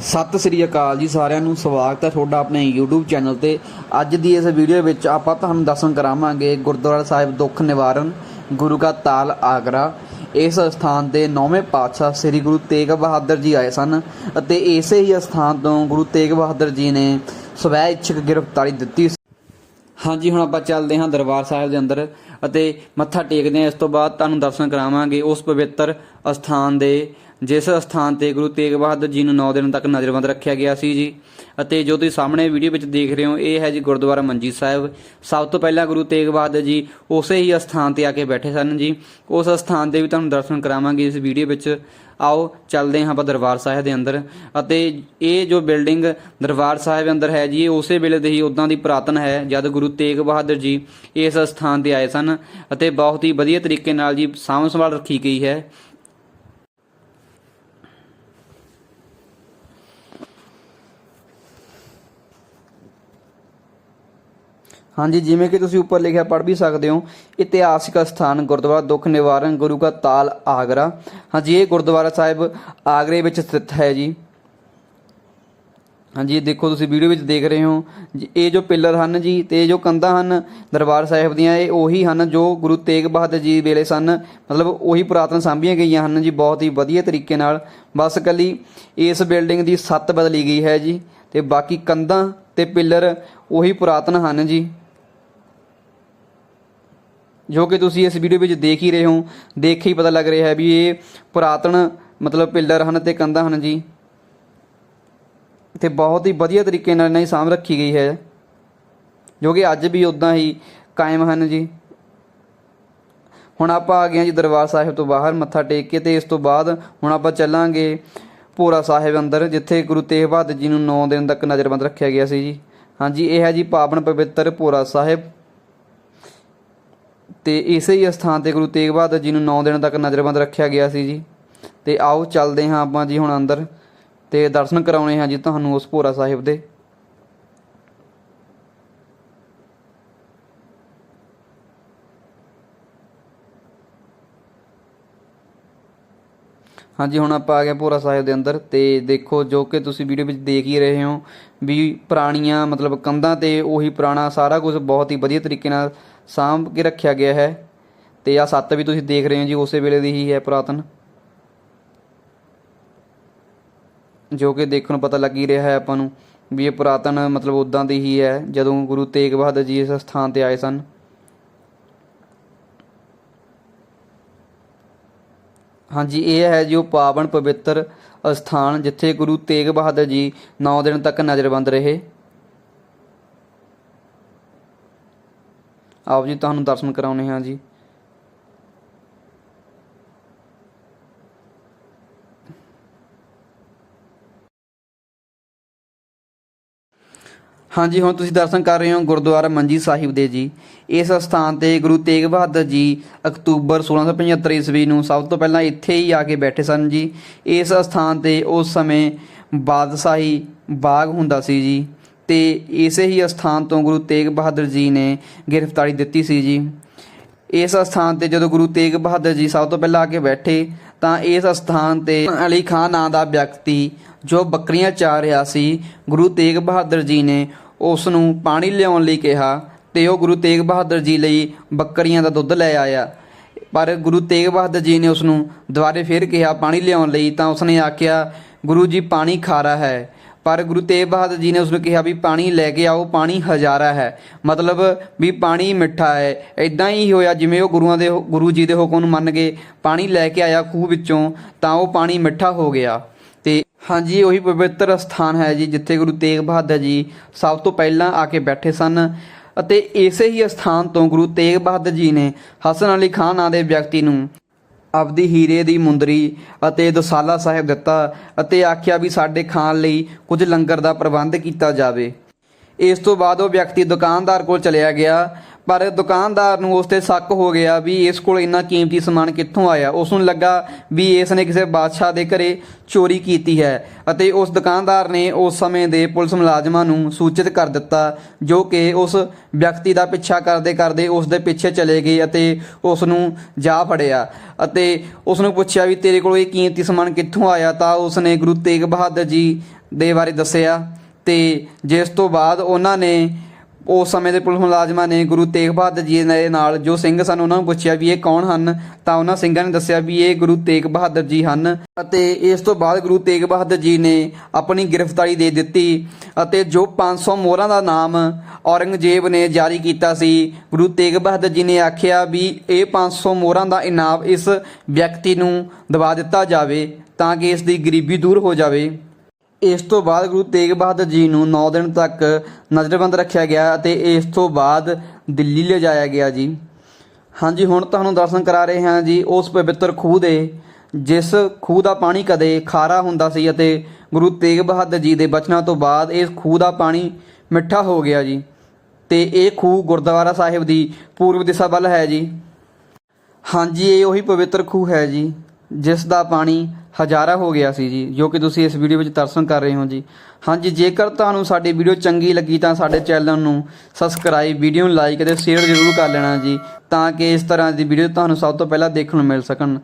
ਸਤਿ ਸ੍ਰੀ ਅਕਾਲ ਜੀ ਸਾਰਿਆਂ ਨੂੰ, ਸਵਾਗਤ ਹੈ ਤੁਹਾਡਾ ਆਪਣੇ YouTube ਚੈਨਲ ਤੇ। ਅੱਜ ਦੀ ਇਸ ਵੀਡੀਓ ਵਿੱਚ ਆਪਾਂ ਤੁਹਾਨੂੰ ਦਰਸ਼ਨ ਕਰਾਵਾਂਗੇ ਗੁਰਦੁਆਰਾ ਸਾਹਿਬ ਦੁੱਖ ਨਿਵਾਰਨ, ਗੁਰੂ ਕਾ ਤਾਲ ਆਗਰਾ। ਇਸ ਸਥਾਨ ਤੇ ਨੌਵੇਂ ਪਾਤਸ਼ਾਹ ਸ੍ਰੀ ਗੁਰੂ ਤੇਗ ਬਹਾਦਰ ਜੀ ਆਏ ਸਨ ਅਤੇ ਇਸੇ ਹੀ ਸਥਾਨ ਤੋਂ ਗੁਰੂ ਤੇਗ ਬਹਾਦਰ ਜੀ ਨੇ ਸਵੈ ਇੱਛਕ ਗ੍ਰਿਫਤਾਰੀ ਦਿੱਤੀ ਹਾਂਜੀ, ਹੁਣ ਆਪਾਂ ਚੱਲਦੇ ਹਾਂ ਦਰਬਾਰ ਸਾਹਿਬ ਦੇ ਅੰਦਰ ਅਤੇ ਮੱਥਾ ਟੇਕਦੇ ਹਾਂ। ਇਸ ਤੋਂ ਬਾਅਦ ਤੁਹਾਨੂੰ ਦਰਸ਼ਨ ਕਰਾਵਾਂਗੇ ਉਸ ਪਵਿੱਤਰ ਅਸਥਾਨ ਦੇ ਜਿਸ ਅਸਥਾਨ ਤੇ ਗੁਰੂ ਤੇਗ ਬਹਾਦਰ ਜੀ ਨੂੰ 9 ਦਿਨ ਤੱਕ ਨਜ਼ਰਬੰਦ ਰੱਖਿਆ ਗਿਆ ਸੀ ਜੀ। ਅਤੇ ਜੋ ਤੁਸੀਂ ਸਾਹਮਣੇ ਵੀਡੀਓ ਵਿੱਚ ਦੇਖ ਰਹੇ ਹੋ, ਇਹ ਹੈ ਜੀ ਗੁਰਦੁਆਰਾ ਮੰਜੀ ਸਾਹਿਬ। ਸਭ ਤੋਂ ਪਹਿਲਾਂ ਗੁਰੂ ਤੇਗ ਬਹਾਦਰ ਜੀ ਉਸੇ ਹੀ ਅਸਥਾਨ ਤੇ ਆ ਕੇ ਬੈਠੇ ਸਨ ਜੀ। ਉਸ ਅਸਥਾਨ ਦੇ ਵੀ ਤੁਹਾਨੂੰ ਦਰਸ਼ਨ ਕਰਾਵਾਂਗੇ ਇਸ ਵੀਡੀਓ ਵਿੱਚ। ਆਓ, ਚੱਲਦੇ ਹਾਂ ਆਪਾਂ ਦਰਬਾਰ ਸਾਹਿਬ ਦੇ ਅੰਦਰ। ਅਤੇ ਇਹ ਜੋ ਬਿਲਡਿੰਗ ਦਰਬਾਰ ਸਾਹਿਬ ਅੰਦਰ ਹੈ ਜੀ, ਇਹ ਉਸੇ ਵੇਲੇ ਦੇ ਹੀ ਉਦਾਂ ਦੀ ਪੁਰਾਤਨ ਹੈ, ਜਦ ਗੁਰੂ ਤੇਗ ਬਹਾਦਰ ਜੀ ਇਸ ਸਥਾਨ ਤੇ ਆਏ ਸਨ। ਅਤੇ ਬਹੁਤ ਹੀ ਵਧੀਆ ਤਰੀਕੇ ਨਾਲ ਜੀ ਸਾਂਭ ਸੰਭਾਲ ਰੱਖੀ ਗਈ ਹੈ। ਹਾਂਜੀ ਜਿਵੇਂ ਕਿ ਤੁਸੀਂ ਉੱਪਰ ਲਿਖਿਆ ਪੜ੍ਹ ਵੀ ਸਕਦੇ ਹੋ ਇਤਿਹਾਸਿਕ ਸਥਾਨ ਗੁਰਦੁਆਰਾ ਦੁੱਖ ਨਿਵਾਰਨ ਗੁਰੂ ਕਾ ਤਾਲ ਆਗਰਾ। ਹਾਂਜੀ ਇਹ ਗੁਰਦੁਆਰਾ ਸਾਹਿਬ ਆਗਰੇ ਵਿੱਚ ਸਥਿਤ ਹੈ ਜੀ। ਹਾਂਜੀ ਇਹ ਦੇਖੋ ਤੁਸੀਂ ਵੀਡੀਓ ਵਿੱਚ ਦੇਖ ਰਹੇ ਹੋ ਜੀ, ਇਹ ਜੋ ਪਿੱਲਰ ਹਨ ਜੀ ਤੇ ਇਹ ਜੋ ਕੰਧਾਂ ਹਨ ਦਰਬਾਰ ਸਾਹਿਬ ਦੀਆਂ ਇਹ ਉਹੀ ਹਨ ਜੋ ਗੁਰੂ ਤੇਗ ਬਹਾਦਰ ਜੀ ਵੇਲੇ ਸਨ। ਮਤਲਬ ਉਹੀ ਪੁਰਾਤਨ ਸਾਂਭੀਆਂ ਗਈਆਂ ਹਨ ਜੀ ਬਹੁਤ ਹੀ ਵਧੀਆ ਤਰੀਕੇ ਨਾਲ। ਬਸ ਕੱਲੀ ਇਸ ਬਿਲਡਿੰਗ ਦੀ ਛੱਤ ਬਦਲੀ ਗਈ ਹੈ ਜੀ ਤੇ ਬਾਕੀ ਕੰਧਾਂ ਤੇ ਪਿੱਲਰ ਉਹੀ ਪੁਰਾਤਨ ਹਨ ਜੀ। ਜੋ ਕਿ ਤੁਸੀਂ ਇਸ ਵੀਡੀਓ ਵਿੱਚ ਦੇਖ ਹੀ ਰਹੇ ਹੋ, ਦੇਖ ਕੇ ਹੀ ਪਤਾ ਲੱਗ ਰਿਹਾ ਹੈ ਵੀ ਇਹ ਪੁਰਾਤਨ ਮਤਲਬ ਪਿੱਲਰ ਹਨ ਤੇ ਕੰਧਾਂ ਹਨ ਜੀ। ਤੇ ਬਹੁਤ ਹੀ ਵਧੀਆ ਤਰੀਕੇ ਨਾਲ ਇਹਨਾਂ ਦੀ ਸਾਂਭ ਰੱਖੀ ਗਈ ਹੈ, ਜੋ ਕਿ ਅੱਜ ਵੀ ਉਦਾਂ ਹੀ ਕਾਇਮ ਹਨ ਜੀ। ਹੁਣ ਆਪਾਂ ਆ ਗਏ ਜੀ ਦਰਬਾਰ ਸਾਹਿਬ ਤੋਂ ਬਾਹਰ, ਮੱਥਾ ਟੇਕ ਕੇ ਤੇ ਇਸ ਤੋਂ ਬਾਅਦ ਹੁਣ ਆਪਾਂ ਚੱਲਾਂਗੇ ਭੋਰਾ ਸਾਹਿਬ ਅੰਦਰ, ਜਿੱਥੇ ਗੁਰੂ ਤੇਗ ਬਹਾਦਰ ਜੀ ਨੂੰ 9 ਦਿਨ ਤੱਕ ਨਜ਼ਰਬੰਦ ਰੱਖਿਆ ਗਿਆ ਸੀ ਜੀ। ਹਾਂਜੀ, ਇਹ ਹੈ ਜੀ ਪਾਵਨ ਪਵਿੱਤਰ ਭੋਰਾ ਸਾਹਿਬ। ਤੇ ਇਸੇ ਹੀ ਸਥਾਨ ਤੇ ਗੁਰੂ ਤੇਗ ਬਹਾਦਰ ਜੀ ਨੂੰ 9 ਦਿਨ ਤੱਕ ਨਜ਼ਰਬੰਦ ਰੱਖਿਆ ਗਿਆ ਸੀ ਜੀ। ਤੇ ਆਓ ਚੱਲਦੇ ਹਾਂ ਆਪਾਂ ਜੀ ਹੁਣ ਅੰਦਰ ਤੇ ਦਰਸ਼ਨ ਕਰਾਉਣੇ ਹਾਂ ਜੀ ਤੁਹਾਨੂੰ ਉਸ ਭੋਰਾ ਸਾਹਿਬ ਦੇ। ਹਾਂਜੀ, ਹੁਣ ਆਪਾਂ ਆ ਗਏ ਭੋਰਾ ਸਾਹਿਬ ਦੇ ਅੰਦਰ ਤੇ ਦੇਖੋ ਜੋ ਕਿ ਤੁਸੀਂ ਵੀਡੀਓ ਵਿੱਚ ਦੇਖ ਹੀ ਰਹੇ ਹੋ ਵੀ ਪੁਰਾਣੀਆਂ ਮਤਲਬ ਕੰਧਾਂ ਤੇ ਉਹੀ ਪੁਰਾਣਾ ਸਾਰਾ ਕੁਝ ਬਹੁਤ ਹੀ ਵਧੀਆ ਤਰੀਕੇ ਨਾਲ ਸਾਂਭ ਕੇ ਰੱਖਿਆ ਗਿਆ ਹੈ। ਤੇ ਆ ਸੱਤ ਵੀ ਤੁਸੀਂ ਦੇਖ ਰਹੇ ਹੋ ਜੀ, ਉਸੇ ਵੇਲੇ ਦੀ ਹੀ ਹੈ ਪੁਰਾਤਨ। ਜੋ ਕਿ ਦੇਖਣ ਨੂੰ ਪਤਾ ਲੱਗ ਹੀ ਰਿਹਾ ਹੈ ਆਪਾਂ ਨੂੰ ਵੀ ਇਹ ਪੁਰਾਤਨ ਮਤਲਬ ਉਦਾਂ ਦੀ ਹੀ ਹੈ, ਜਦੋਂ ਗੁਰੂ ਤੇਗ ਬਹਾਦਰ ਜੀ ਇਸ ਸਥਾਨ ਤੇ ਆਏ ਸਨ। ਹਾਂਜੀ, ਇਹ ਹੈ ਜੋ ਪਾਵਨ ਪਵਿੱਤਰ ਅਸਥਾਨ ਜਿੱਥੇ ਗੁਰੂ ਤੇਗ ਬਹਾਦਰ ਜੀ 9 ਦਿਨ ਤੱਕ ਨਜ਼ਰਬੰਦ ਰਹੇ। ਆਓ ਜੀ, ਤੁਹਾਨੂੰ ਦਰਸ਼ਨ ਕਰਾਉਣੇ ਹਾਂ ਜੀ। ਹਾਂਜੀ, ਹੁਣ ਤੁਸੀਂ ਦਰਸ਼ਨ ਕਰ ਰਹੇ ਹੋ ਗੁਰਦੁਆਰਾ ਮੰਜੀ ਸਾਹਿਬ ਦੇ ਜੀ। ਇਸ ਸਥਾਨ ਤੇ ਗੁਰੂ ਤੇਗ ਬਹਾਦਰ ਜੀ ਅਕਤੂਬਰ 1675 ਈਸਵੀ ਨੂੰ ਸਭ ਤੋਂ ਪਹਿਲਾਂ ਇੱਥੇ ਹੀ ਆ ਕੇ ਬੈਠੇ ਸਨ ਜੀ। ਇਸ ਸਥਾਨ ਤੇ ਉਸ ਸਮੇਂ ਬਾਦਸ਼ਾਹੀ ਬਾਗ ਹੁੰਦਾ ਸੀ ਜੀ। ਤੇ ਇਸੇ ਹੀ ਸਥਾਨ ਤੋਂ ਗੁਰੂ ਤੇਗ ਬਹਾਦਰ ਜੀ ਨੇ ਗ੍ਰਿਫਤਾਰੀ ਦਿੱਤੀ ਸੀ ਜੀ। ਇਸ ਸਥਾਨ ਤੇ ਜਦੋਂ ਗੁਰੂ ਤੇਗ ਬਹਾਦਰ ਜੀ ਸਭ ਤੋਂ ਪਹਿਲਾਂ ਆ ਕੇ ਬੈਠੇ, ਤਾਂ ਇਸ ਸਥਾਨ ਤੇ ਅਲੀ ਖਾਨ ਨਾਂ ਦਾ ਵਿਅਕਤੀ ਜੋ ਬੱਕਰੀਆਂ ਚਾਰ ਰਿਹਾ ਸੀ, ਗੁਰੂ ਤੇਗ ਬਹਾਦਰ ਜੀ ਨੇ ਉਸ ਨੂੰ ਪਾਣੀ ਲਿਆਉਣ ਲਈ ਕਿਹਾ ਤੇ ਉਹ ਗੁਰੂ ਤੇਗ ਬਹਾਦਰ ਜੀ ਲਈ ਬੱਕਰੀਆਂ ਦਾ ਦੁੱਧ ਲੈ ਆਇਆ। ਪਰ ਗੁਰੂ ਤੇਗ ਬਹਾਦਰ ਜੀ ਨੇ ਉਸ ਨੂੰ ਦੁਬਾਰੇ ਫੇਰ ਕਿਹਾ ਪਾਣੀ ਲਿਆਉਣ ਲਈ, ਤਾਂ ਉਸਨੇ ਆਖਿਆ, ਗੁਰੂ ਜੀ, ਪਾਣੀ ਖਾਰਾ ਹੈ। ਪਰ ਗੁਰੂ ਤੇਗ ਬਹਾਦਰ ਜੀ ਨੇ ਉਸ ਨੂੰ ਕਿਹਾ ਵੀ ਪਾਣੀ ਲੈ ਕੇ ਆਓ, ਪਾਣੀ ਹਜ਼ਾਰਾ ਹੈ। ਮਤਲਬ ਵੀ ਪਾਣੀ ਮਿੱਠਾ ਹੈ। ਇਦਾਂ ਹੀ ਹੋਇਆ ਜਿਵੇਂ ਉਹ ਗੁਰੂਆਂ ਦੇ ਗੁਰੂ ਜੀ ਦੇ ਹੁਕਮ ਨੂੰ ਮੰਨ ਕੇ ਪਾਣੀ ਲੈ ਕੇ ਆਇਆ ਖੂਹ ਵਿੱਚੋਂ, ਤਾਂ ਉਹ ਪਾਣੀ ਮਿੱਠਾ ਹੋ ਗਿਆ। ਤੇ ਹਾਂਜੀ, ਉਹੀ ਪਵਿੱਤਰ ਸਥਾਨ ਹੈ ਜੀ ਜਿੱਥੇ ਗੁਰੂ ਤੇਗ ਬਹਾਦਰ ਜੀ ਸਭ ਤੋਂ ਪਹਿਲਾਂ ਆ ਕੇ ਬੈਠੇ ਸਨ। ਅਤੇ ਇਸੇ ਹੀ ਸਥਾਨ ਤੋਂ ਗੁਰੂ ਤੇਗ ਬਹਾਦਰ ਜੀ ਨੇ ਹਸਨ ਅਲੀ ਖਾਨ ਨਾਂ ਦੇ ਵਿਅਕਤੀ ਨੂੰ ਆਪਦੀ ਹੀਰੇ ਦੀ ਮੁੰਦਰੀ ਅਤੇ ਦਸਾਲਾ ਸਾਹਿਬ ਦਿੱਤਾ ਅਤੇ ਆਖਿਆ ਵੀ ਸਾਡੇ ਖਾਣ ਲਈ ਕੁਝ ਲੰਗਰ ਦਾ ਪ੍ਰਬੰਧ ਕੀਤਾ ਜਾਵੇ। ਇਸ ਤੋਂ ਬਾਅਦ ਉਹ ਵਿਅਕਤੀ ਦੁਕਾਨਦਾਰ ਕੋਲ ਚਲਿਆ ਗਿਆ ਪਰ ਦੁਕਾਨਦਾਰ ਨੂੰ ਉਸ ਤੇ ਸ਼ੱਕ ਹੋ ਗਿਆ ਵੀ ਇਸ ਕੋਲ ਇੰਨਾ ਕੀਮਤੀ ਸਮਾਨ ਕਿੱਥੋਂ ਆਇਆ। ਉਸ ਨੂੰ ਲੱਗਾ ਵੀ ਇਸ ਨੇ ਕਿਸੇ ਬਾਦਸ਼ਾਹ ਦੇ ਘਰੇ ਚੋਰੀ ਕੀਤੀ ਹੈ ਅਤੇ ਉਸ ਦੁਕਾਨਦਾਰ ਨੇ ਉਸ ਸਮੇਂ ਦੇ ਪੁਲਿਸ ਮੁਲਾਜ਼ਮਾਂ ਨੂੰ ਸੂਚਿਤ ਕਰ ਦਿੱਤਾ, ਜੋ ਕਿ ਉਸ ਵਿਅਕਤੀ ਦਾ ਪਿੱਛਾ ਕਰਦੇ ਕਰਦੇ ਉਸ ਦੇ ਪਿੱਛੇ ਚਲੇ ਗਏ ਅਤੇ ਉਸ ਨੂੰ ਜਾ ਫੜਿਆ ਅਤੇ ਉਸ ਨੂੰ ਪੁੱਛਿਆ ਵੀ ਤੇਰੇ ਕੋਲ ਇਹ ਕੀਮਤੀ ਸਮਾਨ ਕਿੱਥੋਂ ਆਇਆ ਤਾਂ ਉਸ ਨੇ ਗੁਰੂ ਤੇਗ ਬਹਾਦਰ ਜੀ ਦੇ ਬਾਰੇ ਦੱਸਿਆ ਤੇ ਜਿਸ ਤੋਂ ਬਾਅਦ ਉਹਨਾਂ ਨੇ ਉਸ ਸਮੇਂ ਦੇ ਪੁਲਿਸ ਮੁਲਾਜ਼ਮਾਂ ਨੇ ਗੁਰੂ ਤੇਗ ਬਹਾਦਰ ਜੀ ਦੇ ਨਾਲ ਜੋ ਸਿੰਘ ਸਨ ਉਹਨਾਂ ਨੂੰ ਪੁੱਛਿਆ ਵੀ ਇਹ ਕੌਣ ਹਨ, ਤਾਂ ਉਹਨਾਂ ਸਿੰਘਾਂ ਨੇ ਦੱਸਿਆ ਵੀ ਇਹ ਗੁਰੂ ਤੇਗ ਬਹਾਦਰ ਜੀ ਹਨ ਅਤੇ ਇਸ ਤੋਂ ਬਾਅਦ ਗੁਰੂ ਤੇਗ ਬਹਾਦਰ ਜੀ ਨੇ ਆਪਣੀ ਗ੍ਰਿਫਤਾਰੀ ਦੇ ਦਿੱਤੀ ਅਤੇ ਜੋ 500 ਮੋਹਰਾਂ ਦਾ ਨਾਮ ਔਰੰਗਜ਼ੇਬ ਨੇ ਜਾਰੀ ਕੀਤਾ ਸੀ, ਗੁਰੂ ਤੇਗ ਬਹਾਦਰ ਜੀ ਨੇ ਆਖਿਆ ਵੀ ਇਹ 500 ਮੋਹਰਾਂ ਦਾ ਇਨਾਮ ਇਸ ਵਿਅਕਤੀ ਨੂੰ ਦਵਾ ਦਿੱਤਾ ਜਾਵੇ ਤਾਂ ਕਿ ਇਸ ਦੀ ਗਰੀਬੀ ਦੂਰ ਹੋ ਜਾਵੇ। ਇਸ ਤੋਂ ਬਾਅਦ ਗੁਰੂ ਤੇਗ ਬਹਾਦਰ ਜੀ ਨੂੰ 9 ਦਿਨ ਤੱਕ ਨਜ਼ਰਬੰਦ ਰੱਖਿਆ ਗਿਆ ਅਤੇ ਇਸ ਤੋਂ ਬਾਅਦ ਦਿੱਲੀ ਲਿਜਾਇਆ ਗਿਆ ਜੀ। ਹਾਂਜੀ, ਹੁਣ ਤੁਹਾਨੂੰ ਦਰਸ਼ਨ ਕਰਾ ਰਹੇ ਹਾਂ ਜੀ, ਉਸ ਪਵਿੱਤਰ ਖੂਹ ਦੇ, ਜਿਸ ਖੂਹ ਦਾ ਪਾਣੀ ਕਦੇ ਖਾਰਾ ਹੁੰਦਾ ਸੀ ਅਤੇ ਗੁਰੂ ਤੇਗ ਬਹਾਦਰ ਜੀ ਦੇ ਬਚਨਾਂ ਤੋਂ ਬਾਅਦ ਇਸ ਖੂਹ ਦਾ ਪਾਣੀ ਮਿੱਠਾ ਹੋ ਗਿਆ ਜੀ। ਤੇ ਇਹ ਖੂਹ ਗੁਰਦੁਆਰਾ ਸਾਹਿਬ ਦੀ ਪੂਰਬ ਦਿਸ਼ਾ ਵੱਲ ਹੈ ਜੀ। ਹਾਂਜੀ, ਇਹ ਉਹੀ ਪਵਿੱਤਰ ਖੂਹ ਹੈ ਜੀ। ਜਿਸ ਦਾ ਪਾਣੀ ਹਜ਼ਾਰਾ ਹੋ ਗਿਆ ਸੀ ਜੀ, ਜੋ ਕਿ ਤੁਸੀਂ ਇਸ ਵੀਡੀਓ ਵਿੱਚ ਦਰਸ਼ਨ ਕਰ ਰਹੇ ਹੋ ਜੀ। ਹਾਂਜੀ, ਜੇਕਰ ਤੁਹਾਨੂੰ ਸਾਡੀ ਵੀਡੀਓ ਚੰਗੀ ਲੱਗੀ ਤਾਂ ਸਾਡੇ ਚੈਨਲ ਨੂੰ ਸਬਸਕ੍ਰਾਈਬ ਵੀਡੀਓ ਨੂੰ ਲਾਈਕ ਅਤੇ ਸ਼ੇਅਰ ਜ਼ਰੂਰ ਕਰ ਲੈਣਾ ਜੀ, ਤਾਂ ਕਿ ਇਸ ਤਰ੍ਹਾਂ ਦੀ ਵੀਡੀਓ ਤੁਹਾਨੂੰ ਸਭ ਤੋਂ ਪਹਿਲਾਂ ਦੇਖਣ ਨੂੰ ਮਿਲ ਸਕਣ।